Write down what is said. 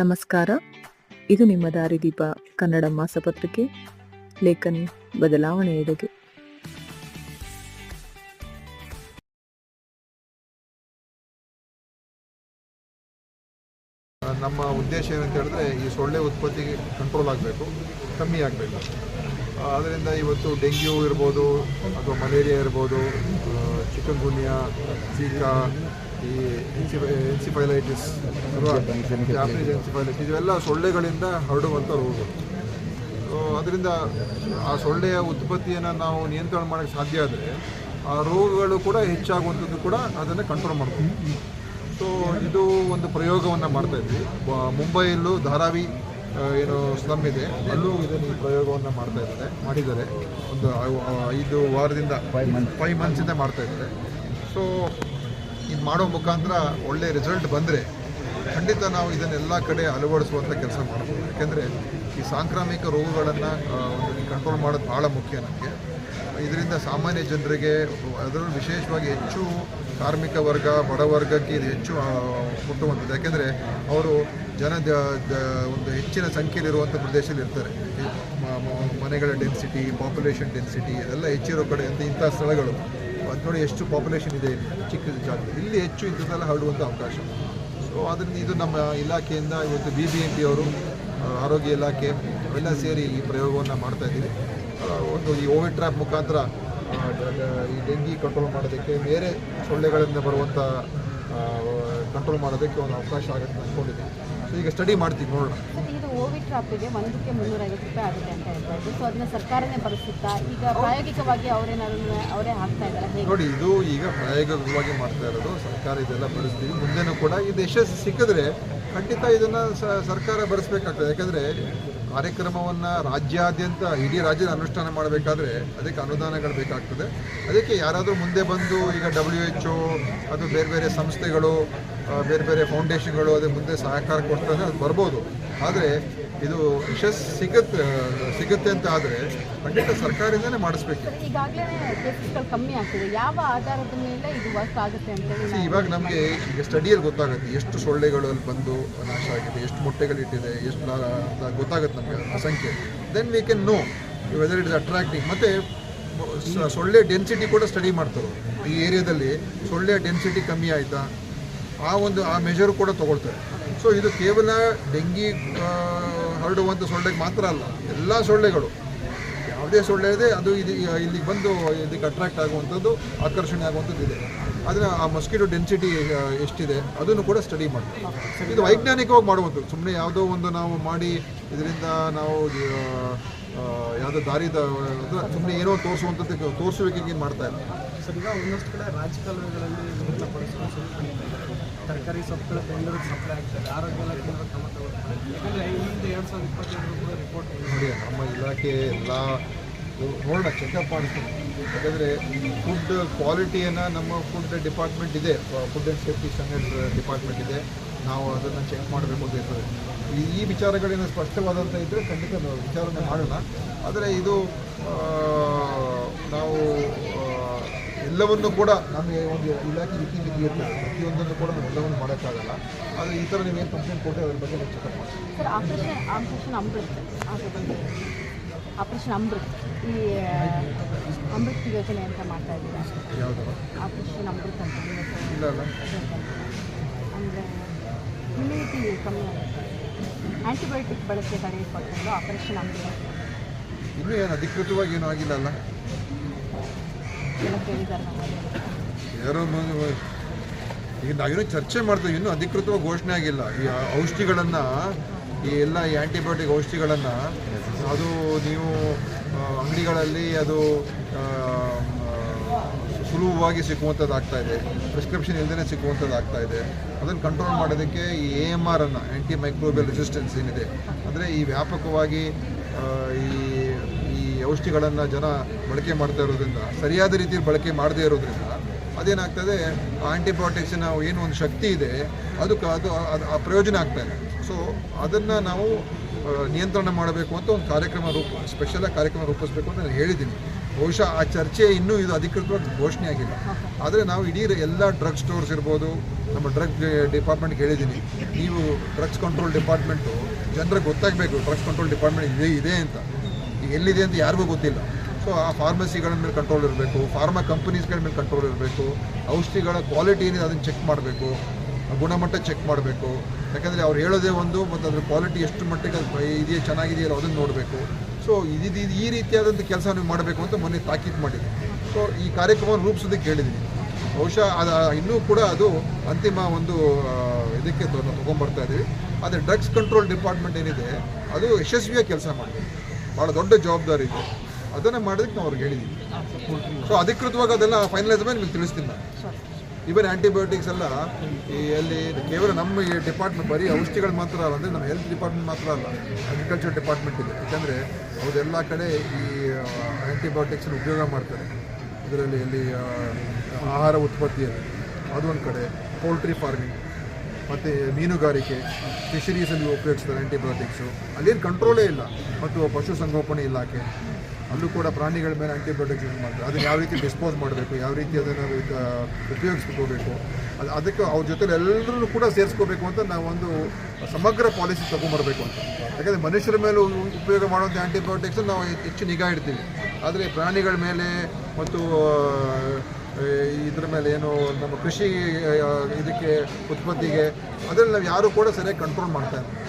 ನಮಸ್ಕಾರ. ಇದು ನಿಮ್ಮ ದಾರಿದೀಪ ಕನ್ನಡ ಮಾಸಪತ್ರಿಕೆ, ಲೇಖನಿ ಬದಲಾವಣೆಯೆಡೆಗೆ ನಮ್ಮ ಉದ್ದೇಶ ಏನಂತ ಹೇಳಿದ್ರೆ ಈ ಸೊಳ್ಳೆ ಉತ್ಪತ್ತಿ ಕಂಟ್ರೋಲ್ ಆಗಬೇಕು, ಕಮ್ಮಿ ಆಗಬೇಕು. ಅದರಿಂದ ಇವತ್ತು ಡೆಂಗ್ಯೂ ಇರ್ಬೋದು, ಅಥವಾ ಮಲೇರಿಯಾ ಇರ್ಬೋದು ಚಿಕನ್ಗುನ್ಯಾ ಚೀಕಾ ಈ ಎನ್ಸಿಫೈಲೈಟಿಸ್ ಜಾಪನೀಸ್ ಎನ್ಸಿಫೈಲೈಟಿಸ್ ಇವೆಲ್ಲ ಸೊಳ್ಳೆಗಳಿಂದ ಹರಡುವಂಥ ರೋಗಗಳು. ಸೊ ಅದರಿಂದ ಆ ಸೊಳ್ಳೆಯ ಉತ್ಪತ್ತಿಯನ್ನು ನಾವು ನಿಯಂತ್ರಣ ಮಾಡೋಕ್ಕೆ ಸಾಧ್ಯ ಆದರೆ ಆ ರೋಗಗಳು ಕೂಡ ಹೆಚ್ಚಾಗುವಂಥದ್ದು ಕೂಡ ಅದನ್ನು ಕಂಟ್ರೋಲ್ ಮಾಡ್ತೀವಿ. ಸೊ ಇದು ಒಂದು ಪ್ರಯೋಗವನ್ನು ಮಾಡ್ತಾ ಇದ್ವಿ. ಬ- ಮುಂಬೈಯಲ್ಲೂ ಧಾರಾವಿ ಏನು ಸ್ಲಮ್ ಇದೆ. ಅಲ್ಲೂ ಇದನ್ನು ಪ್ರಯೋಗವನ್ನು ಮಾಡ್ತಾ ಇದ್ದಾರೆ, ಮಾಡಿದ್ದಾರೆ. ಒಂದು ಐದು ವಾರದಿಂದ ಫೈವ್ ಮಂತ್ಸಿಂದ ಮಾಡ್ತಾ ಇದ್ದಾರೆ. ಸೊ ಇದು ಮಾಡೋ ಮುಖಾಂತರ ಒಳ್ಳೆ ರಿಸಲ್ಟ್ ಬಂದರೆ ಖಂಡಿತ ನಾವು ಇದನ್ನೆಲ್ಲ ಕಡೆ ಅಳವಡಿಸುವಂಥ ಕೆಲಸ ಮಾಡ್ಬೋದು. ಯಾಕೆಂದರೆ ಈ ಸಾಂಕ್ರಾಮಿಕ ರೋಗಗಳನ್ನು ಒಂದು ಕಂಟ್ರೋಲ್ ಮಾಡೋದು ಭಾಳ ಮುಖ್ಯ ನನಗೆ ಇದರಿಂದ ಸಾಮಾನ್ಯ ಜನರಿಗೆ ಅದರಲ್ಲೂ ವಿಶೇಷವಾಗಿ ಹೆಚ್ಚು ಕಾರ್ಮಿಕ ವರ್ಗ ಬಡವರ್ಗಕ್ಕೆ ಇದು ಹೆಚ್ಚು ಮುಟ್ಟುವಂಥದ್ದು ಯಾಕೆಂದರೆ ಅವರು ಜನ ಒಂದು ಹೆಚ್ಚಿನ ಸಂಖ್ಯೆಯಲ್ಲಿರುವಂಥ ಪ್ರದೇಶದಲ್ಲಿ ಇರ್ತಾರೆ. ಮನೆಗಳ ಡೆನ್ಸಿಟಿ ಪಾಪ್ಯುಲೇಷನ್ ಡೆನ್ಸಿಟಿ ಅದೆಲ್ಲ ಹೆಚ್ಚಿರೋ ಕಡೆ ಅಂತ ಇಂಥ ಸ್ಥಳಗಳು. ಅದು ನೋಡಿ ಎಷ್ಟು ಪಾಪ್ಯುಲೇಷನ್ ಇದೆ ಚಿಕ್ಕ ಜಾಗದಲ್ಲಿ ಇಲ್ಲಿ ಹೆಚ್ಚು ಇಂಥದ್ದೆಲ್ಲ ಹರಡುವಂಥ ಅವಕಾಶ. ಸೊ ಅದರಿಂದ ಇದು ನಮ್ಮ ಇಲಾಖೆಯಿಂದ ಇವತ್ತು ಬಿ ಬಿ ಎಂ ಪಿ ಅವರು ಆರೋಗ್ಯ ಇಲಾಖೆ ಎಲ್ಲ ಸೇರಿ ಈ ಪ್ರಯೋಗವನ್ನು ಮಾಡ್ತಾ ಇದ್ದೀವಿ. ಒಂದು ಈ ಓವಿಡ್ ಟ್ರ್ಯಾಪ್ ಮುಖಾಂತರ ಈ ಡೆಂಗಿ ಕಂಟ್ರೋಲ್ ಮಾಡೋದಕ್ಕೆ ಬೇರೆ ಸೊಳ್ಳೆಗಳಿಂದ ಬರುವಂಥ ಕಂಟ್ರೋಲ್ ಮಾಡೋದಕ್ಕೆ ಒಂದು ಅವಕಾಶ ಆಗುತ್ತೆ ಅಂದ್ಕೊಂಡಿದ್ದೀನಿ ಸೊ ಈಗ ಸ್ಟಡಿ ಮಾಡ್ತೀವಿ ನೋಡೋಣ. ಇದು ಓವಿಡ್ ಟ್ರಾಪಿಗೆ ಒಂದಕ್ಕೆ ಮುನ್ನೂರೈವತ್ತು ರೂಪಾಯಿ ಆಗುತ್ತೆ ಅಂತ ಹೇಳ್ತಾ ಸೊ ಅದನ್ನ ಸರ್ಕಾರನೇ ಭರಿಸುತ್ತಾ ಈಗ ಪ್ರಾಯೋಗಿಕವಾಗಿ ಅವರೇನಾದ್ರು ಅವರೇ ಹಾಕ್ತಾ ಇದ್ದಾರೆ? ನೋಡಿ ಇದು ಈಗ ಪ್ರಾಯೋಗಿಕವಾಗಿ ಮಾಡ್ತಾ ಇರೋದು ಸರ್ಕಾರ ಇದೆಲ್ಲ ಬಳಸ್ತೀವಿ ಮುಂದೆನೂ ಕೂಡ ಇದು ಯಶಸ್ಸು ಸಿಕ್ಕಿದ್ರೆ ಖಂಡಿತ ಇದನ್ನು ಸರ್ಕಾರ ಬರೆಸ್ಬೇಕಾಗ್ತದೆ. ಯಾಕಂದರೆ ಕಾರ್ಯಕ್ರಮವನ್ನು ರಾಜ್ಯಾದ್ಯಂತ ಇಡೀ ರಾಜ್ಯದ ಅನುಷ್ಠಾನ ಮಾಡಬೇಕಾದ್ರೆ ಅದಕ್ಕೆ ಅನುದಾನಗಳು ಬೇಕಾಗ್ತದೆ. ಅದಕ್ಕೆ ಯಾರಾದರೂ ಮುಂದೆ ಬಂದು ಈಗ ಡಬ್ಲ್ಯೂ ಎಚ್ ಒ ಅದು ಬೇರೆ ಬೇರೆ ಸಂಸ್ಥೆಗಳು ಬೇರೆ ಬೇರೆ ಫೌಂಡೇಶನ್ಗಳು ಅದೇ ಮುಂದೆ ಸಹಕಾರ ಕೊಡ್ತಾರೆ ಅದು ಬರ್ಬೋದು. ಆದರೆ ಇದು ಯಶಸ್ಸು ಸಿಗುತ್ತೆ ಸಿಗುತ್ತೆ ಅಂತ ಆದರೆ ಖಂಡಿತ ಸರ್ಕಾರದಿಂದಲೇ ಮಾಡಿಸ್ಬೇಕು. ಕಮ್ಮಿ ಆಗ್ತಿದೆ. ಯಾವ ಆಧಾರದ ಮೇಲೆ ಇದು ವರ್ಕ್ ಆಗುತ್ತೆ ಅಂತೇಳಿ See, ನಾವು ಇವಾಗ ನಮಗೆ ಈಗ ಸ್ಟಡಿಯಲ್ಲಿ ಗೊತ್ತಾಗುತ್ತೆ ಎಷ್ಟು ಸೊಳ್ಳೆಗಳು ಅಲ್ಲಿ ಬಂದು ನಾಶ ಆಗಿದೆ ಎಷ್ಟು ಮೊಟ್ಟೆಗಳು ಇಟ್ಟಿದೆ ಎಷ್ಟು ಅಂತ ಗೊತ್ತಾಗುತ್ತೆ ನಮಗೆ ಸಂಖ್ಯೆ. Then we can know whether it is attracting ಮತ್ತು ಸೊಳ್ಳೆ ಡೆನ್ಸಿಟಿ ಕೂಡ ಸ್ಟಡಿ ಮಾಡ್ತಾರೆ. ಈ ಏರಿಯಾದಲ್ಲಿ ಸೊಳ್ಳೆ ಡೆನ್ಸಿಟಿ ಕಮ್ಮಿ ಆಯಿತಾ? ಆ ಒಂದು, ಆ ಮೆಜರ್ ಕೂಡ ತಗೊಳ್ತಾರೆ ಸೊ ಇದು ಕೇವಲ ಡೆಂಗಿ ಹರಡುವಂಥ ಸೊಳ್ಳೆಗೆ ಮಾತ್ರ ಅಲ್ಲ, ಎಲ್ಲ ಸೊಳ್ಳೆಗಳು. ಯಾವುದೇ ಸೊಳ್ಳೆ ಇದೆ, ಅದು ಇದು ಇಲ್ಲಿಗೆ ಬಂದು ಇದಕ್ಕೆ ಅಟ್ರಾಕ್ಟ್ ಆಗುವಂಥದ್ದು, ಆಕರ್ಷಣೆ ಆಗುವಂಥದ್ದು ಇದೆ. ಆದರೆ ಆ ಮಸ್ಕಿಟೋ ಡೆನ್ಸಿಟಿ ಎಷ್ಟಿದೆ, ಅದನ್ನು ಕೂಡ ಸ್ಟಡಿ ಮಾಡ್ತೀವಿ ಇದು ವೈಜ್ಞಾನಿಕವಾಗಿ ಮಾಡುವಂಥದ್ದು. ಸುಮ್ಮನೆ ಯಾವುದೋ ಒಂದು ನಾವು ಮಾಡಿ, ಇದರಿಂದ ನಾವು ಯಾವುದೋ ದಾರಿದ ಸುಮ್ಮನೆ ಏನೋ ತೋರಿಸುವಂಥದ್ದು ತೋರಿಸುವಿಕೆಗೆ ಏನು ಮಾಡ್ತಾ ಇಲ್ಲ. ಸರ್, ಈಗ ಒಂದಷ್ಟು ಕಡೆ ರಾಜಕಾಲುವೆಗಳಲ್ಲಿ ತರಕಾರಿ ಸೊಪ್ಪುಗಳು ಬೆಂಗಳೂರಿಗೆ ಸಪ್ಲೈ ಆಗ್ತದೆ. ಆರೋಗ್ಯ ಇಲಾಖೆ ಕ್ರಮ ತಗೊಳ್ತಾರೆ ಯಾಕಂದರೆ ಎರಡು ಸಾವಿರದ ಇಪ್ಪತ್ತೆರಡು ಕೂಡ ರಿಪೋರ್ಟ್ ನೋಡಿ, ನಮ್ಮ ಇಲಾಖೆ ಎಲ್ಲ ನೋಡೋಣ ಚೆಕಪ್ ಮಾಡ್ತೀವಿ ಯಾಕಂದರೆ ಫುಡ್ ಕ್ವಾಲಿಟಿಯನ್ನು ನಮ್ಮ ಫುಡ್ ಡಿಪಾರ್ಟ್ಮೆಂಟ್ ಇದೆ. Food and safety standard department ಇದೆ. ನಾವು ಅದನ್ನು ಚೆಕ್ ಮಾಡಬೇಕು ಅಂತ ಈ ವಿಚಾರಗಳೇನು ಸ್ಪಷ್ಟವಾದಂಥ ಇದ್ದರೆ ಖಂಡಿತ ವಿಚಾರಣೆ ಮಾಡೋಣ. ಆದರೆ ಇದು ನಾವು ಎಲ್ಲವನ್ನು ಕೂಡ ನಮಗೆ ಒಂದು ಇಲಾಖೆ ರೀತಿ ಮಿತಿ ಇರ್ತದೆ ಪ್ರತಿಯೊಂದನ್ನು ಕೂಡ ನಾವು ಎಲ್ಲವನ್ನು ಮಾಡೋಕ್ಕಾಗಲ್ಲ. ಆದರೆ ಈ ಥರ ನೀವೇನು ಕಂಪ್ಲೇಂಟ್ ಕೊಟ್ಟರೆ ಅದ್ರ ಬಗ್ಗೆ ನಾವು ಚೆಕಪ್ ಮಾಡ್ತೀವಿ ಆಪರೇಷನ್ ಅಮೃತ್. ಈ ಅಮೃತ್ ಯೋಜನೆ ಅಂತ ಮಾಡ್ತಾ ಇದ್ದೀರಾ? ಆಪರೇಷನ್ ಅಮೃತ್ ಅಂತ. ಅಂದರೆ ಇಮ್ಯುನಿಟಿ ಕಮ್ಮಿ ಆಗುತ್ತೆ. ಆ್ಯಂಟಿಬಯೋಟಿಕ್ ಬಳಕೆ ತಡೆಯಲ್ಪಟ್ಟದ್ದು ಆಪರೇಷನ್ ಅಮೃತ್. ಇನ್ನೂ ಏನು ಅಧಿಕೃತವಾಗಿ ಏನೂ ಆಗಿಲ್ಲ ಅಲ್ಲ? ಈಗ ನಾವಿನ್ನೂ ಚರ್ಚೆ ಮಾಡ್ತೀವಿ, ಇನ್ನೂ ಅಧಿಕೃತವಾಗಿ ಘೋಷಣೆ ಆಗಿಲ್ಲ. ಈ ಔಷಧಿಗಳನ್ನು, ಈ ಎಲ್ಲ ಈ ಆ್ಯಂಟಿಬಯೋಟಿಕ್ ಔಷಧಿಗಳನ್ನು, ಅದು ನೀವು ಅಂಗಡಿಗಳಲ್ಲಿ ಅದು ಸುಲಭವಾಗಿ ಸಿಕ್ಕುವಂಥದ್ದು ಆಗ್ತಾ ಇದೆ. ಪ್ರಿಸ್ಕ್ರಿಪ್ಷನ್ ಇಲ್ಲದೇ ಸಿಕ್ಕುವಂಥದ್ದು ಆಗ್ತಾ ಇದೆ. ಅದನ್ನು ಕಂಟ್ರೋಲ್ ಮಾಡೋದಕ್ಕೆ ಈ ಎ ಎಂ ಆರನ್ನು ಆ್ಯಂಟಿ ಮೈಕ್ರೋಬಿಯಲ್ ರೆಸಿಸ್ಟೆನ್ಸ್ ಏನಿದೆ. ಅಂದರೆ ಈ ವ್ಯಾಪಕವಾಗಿ ಈ ಔಷಧಿಗಳನ್ನು ಜನ ಬಳಕೆ ಮಾಡ್ತಾ ಇರೋದ್ರಿಂದ, ಸರಿಯಾದ ರೀತಿಯಲ್ಲಿ ಬಳಕೆ ಮಾಡದೇ ಇರೋದ್ರಿಂದ ಅದೇನಾಗ್ತದೆ ಆಂಟಿಬಯೋಟಿಕ್ಸಿನ ಏನು ಒಂದು ಶಕ್ತಿ ಇದೆ, ಅದಕ್ಕೆ ಅದು ಅದು ಆ ಪ್ರಯೋಜನ ಇದೆ. ಸೊ ಅದನ್ನು ನಾವು ನಿಯಂತ್ರಣ ಮಾಡಬೇಕು ಅಂತ ಒಂದು ಕಾರ್ಯಕ್ರಮ ರೂಪ ಸ್ಪೆಷಲಾಗಿ ಕಾರ್ಯಕ್ರಮ ರೂಪಿಸಬೇಕು ಅಂತ ನಾನು ಹೇಳಿದ್ದೀನಿ. ಬಹುಶಃ ಆ ಚರ್ಚೆ ಇನ್ನೂ ಇದು ಅಧಿಕೃತವಾಗಿ ಘೋಷಣೆ ಆಗಿಲ್ಲ. ಆದರೆ ನಾವು ಇಡೀ ಎಲ್ಲ ಡ್ರಗ್ ಸ್ಟೋರ್ಸ್ ಇರ್ಬೋದು, ನಮ್ಮ ಡ್ರಗ್ ಡಿಪಾರ್ಟ್ಮೆಂಟ್ಗೆ ಹೇಳಿದ್ದೀನಿ. ನೀವು ಡ್ರಗ್ಸ್ ಕಂಟ್ರೋಲ್ ಡಿಪಾರ್ಟ್ಮೆಂಟು ಜನರಿಗೆ ಗೊತ್ತಾಗಬೇಕು ಡ್ರಗ್ಸ್ ಕಂಟ್ರೋಲ್ ಡಿಪಾರ್ಟ್ಮೆಂಟ್ ಇದೆ ಇದೆ ಅಂತ. ಎಲ್ಲಿದೆ ಅಂತ ಯಾರಿಗೂ ಗೊತ್ತಿಲ್ಲ. ಸೊ ಆ ಫಾರ್ಮಸಿಗಳ ಮೇಲೆ ಕಂಟ್ರೋಲ್ ಇರಬೇಕು ಫಾರ್ಮಾ ಕಂಪನೀಸ್ಗಳ ಮೇಲೆ ಕಂಟ್ರೋಲ್ ಇರಬೇಕು, ಔಷಧಿಗಳ ಕ್ವಾಲಿಟಿ ಏನಿದೆ ಅದನ್ನು ಚೆಕ್ ಮಾಡಬೇಕು, ಗುಣಮಟ್ಟ ಚೆಕ್ ಮಾಡಬೇಕು. ಯಾಕಂದರೆ ಅವ್ರು ಹೇಳೋದೇ ಒಂದು, ಮತ್ತು ಅದ್ರ ಕ್ವಾಲಿಟಿ ಎಷ್ಟು ಮಟ್ಟಿಗೆ ಅದು ಇದೆಯೇ ಚೆನ್ನಾಗಿದೆಯಲ್ಲ ಅದನ್ನು ನೋಡಬೇಕು. ಸೊ ಇದು ಈ ರೀತಿಯಾದಂಥ ಕೆಲಸ ನೀವು ಮಾಡಬೇಕು ಅಂತ ಮೊನ್ನೆ ತಾಕೀತು ಮಾಡಿದೆ ಸೊ ಈ ಕಾರ್ಯಕ್ರಮವನ್ನು ರೂಪಿಸೋದಕ್ಕೆ ಹೇಳಿದ್ದೀನಿ ಬಹುಶಃ ಅದು, ಇನ್ನೂ ಕೂಡ ಅದು ಅಂತಿಮ ಒಂದು ಇದಕ್ಕೆ ತೊಗೊಂಬರ್ತಾ ಇದ್ದೀವಿ ಆದರೆ ಡ್ರಗ್ಸ್ ಕಂಟ್ರೋಲ್ ಡಿಪಾರ್ಟ್ಮೆಂಟ್ ಏನಿದೆ, ಅದು ಯಶಸ್ವಿಯಾಗಿ ಕೆಲಸ ಮಾಡಬೇಕು ಭಾಳ ದೊಡ್ಡ ಜವಾಬ್ದಾರಿ ಇದೆ. ಅದನ್ನು ಮಾಡೋದಕ್ಕೆ ನಾವು ಅವ್ರಿಗೆ ಹೇಳಿದ್ದೀವಿ ಸೊ ಅಧಿಕೃತವಾಗಿ ಅದೆಲ್ಲ ಫೈನಲೈಸ್ ಮೇಲೆ ನಿಮಗೆ ತಿಳಿಸ್ತೀನಿ ಇವನ್ ಆ್ಯಂಟಿಬಯೋಟಿಕ್ಸ್ ಎಲ್ಲ ಈ ಅಲ್ಲಿ ಕೇವಲ ನಮ್ಮ ಈ ಡಿಪಾರ್ಟ್ಮೆಂಟ್ ಬರೀ ಔಷಧಿಗಳು ಮಾತ್ರ ಅಲ್ಲ, ಅಂದರೆ ನಮ್ಮ ಹೆಲ್ತ್ ಡಿಪಾರ್ಟ್ಮೆಂಟ್ ಮಾತ್ರ ಅಲ್ಲ ಅಗ್ರಿಕಲ್ಚರ್ ಡಿಪಾರ್ಟ್ಮೆಂಟ್ ಇದೆ. ಯಾಕಂದರೆ ಅವರೆಲ್ಲ ಕಡೆ ಈ ಆ್ಯಂಟಿಬಯೋಟಿಕ್ಸನ್ನು ಉಪಯೋಗ ಮಾಡ್ತಾರೆ. ಇದರಲ್ಲಿ ಇಲ್ಲಿ ಆಹಾರ ಉತ್ಪತ್ತಿಯಲ್ಲಿ ಅದೊಂದು ಕಡೆ ಪೌಲ್ಟ್ರಿ ಫಾರ್ಮಿಂಗ್ ಮತ್ತು ಮೀನುಗಾರಿಕೆ ಫಿಶರೀಸಲ್ಲಿ ಉಪಯೋಗಿಸ್ತಾರೆ ಆ್ಯಂಟಿಬಯೋಟಿಕ್ಸು ಅಲ್ಲೇನು ಕಂಟ್ರೋಲೇ ಇಲ್ಲ. ಮತ್ತು ಪಶುಸಂಗೋಪನೆ ಇಲಾಖೆ. ಅಲ್ಲೂ ಕೂಡ ಪ್ರಾಣಿಗಳ ಮೇಲೆ ಆ್ಯಂಟಿಬಯೋಟಿಕ್ಸ್ ಯೂಸ್ ಮಾಡ್ತಾರೆ. ಅದನ್ನು ಯಾವ ರೀತಿ ಡಿಸ್ಪೋಸ್ ಮಾಡಬೇಕು, ಯಾವ ರೀತಿ ಅದನ್ನು ಉಪಯೋಗಿಸ್ಕೋಬೇಕು. ಅದು, ಅದಕ್ಕೆ ಅವ್ರ ಜೊತೆ ಎಲ್ಲರೂ ಕೂಡ ಸೇರಿಸ್ಕೋಬೇಕು ಅಂತ ನಾವೊಂದು ಸಮಗ್ರ ಪಾಲಿಸಿ ತೊಗೊಂಬರಬೇಕು ಅಂತ. ಯಾಕಂದರೆ ಮನುಷ್ಯರ ಮೇಲೆ ಉಪಯೋಗ ಮಾಡುವಂಥ ಆ್ಯಂಟಿಬಯೋಟಿಕ್ಸ್ ನಾವು ಹೆಚ್ಚು ನಿಗಾ ಇಡ್ತೀವಿ. ಆದರೆ ಪ್ರಾಣಿಗಳ ಮೇಲೆ ಮತ್ತು ಇದ್ರ ಮೇಲೆ ಏನು ನಮ್ಮ ಕೃಷಿ ಇದಕ್ಕೆ, ಉತ್ಪತ್ತಿಗೆ ಅದರಲ್ಲಿ ನಾವು ಯಾರೂ ಕೂಡ ಸರಿಯಾಗಿ ಕಂಟ್ರೋಲ್ ಮಾಡ್ತಾ ಇಲ್ಲ.